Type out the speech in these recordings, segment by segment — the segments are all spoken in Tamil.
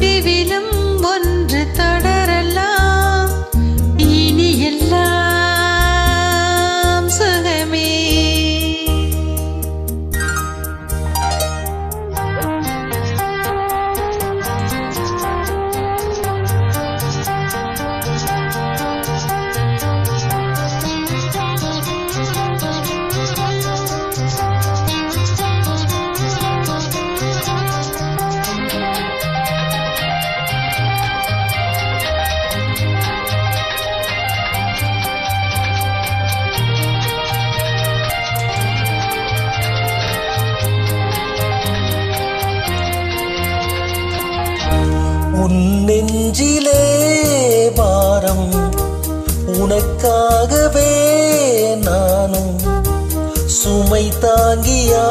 devilim நெஞ்சிலே பாரம். உனக்காகவே நானும் சுமை தாங்கியா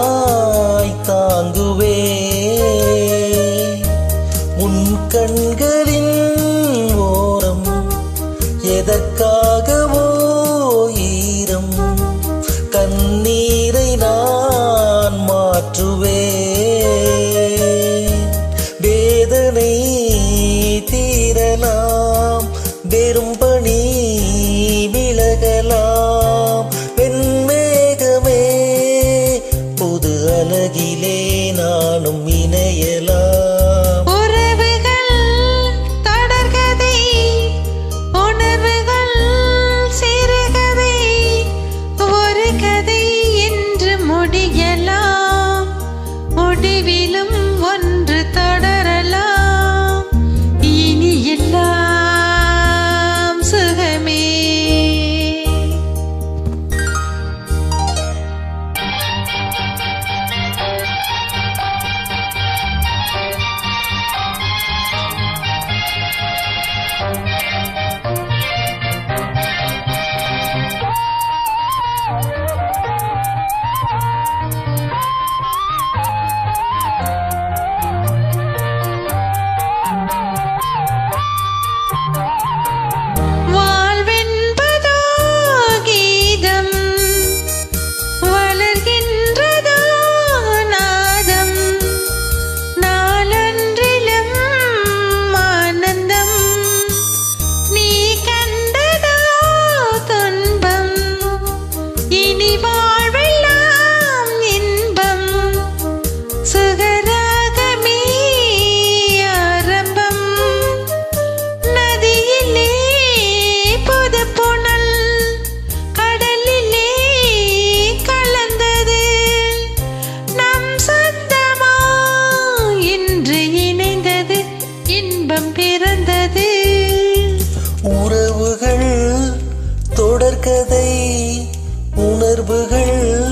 கதை உணர்வுகள்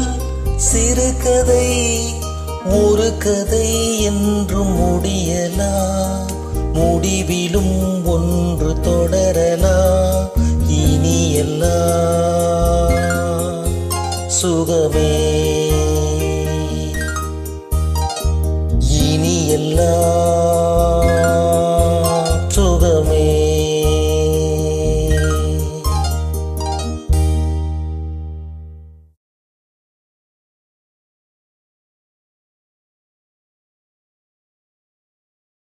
சிறுகதை ஒரு கதை என்றும் முடியலாம். முடிவிலும் ஒன்று தொடரலாம். இனி எல்லாம் சுகமே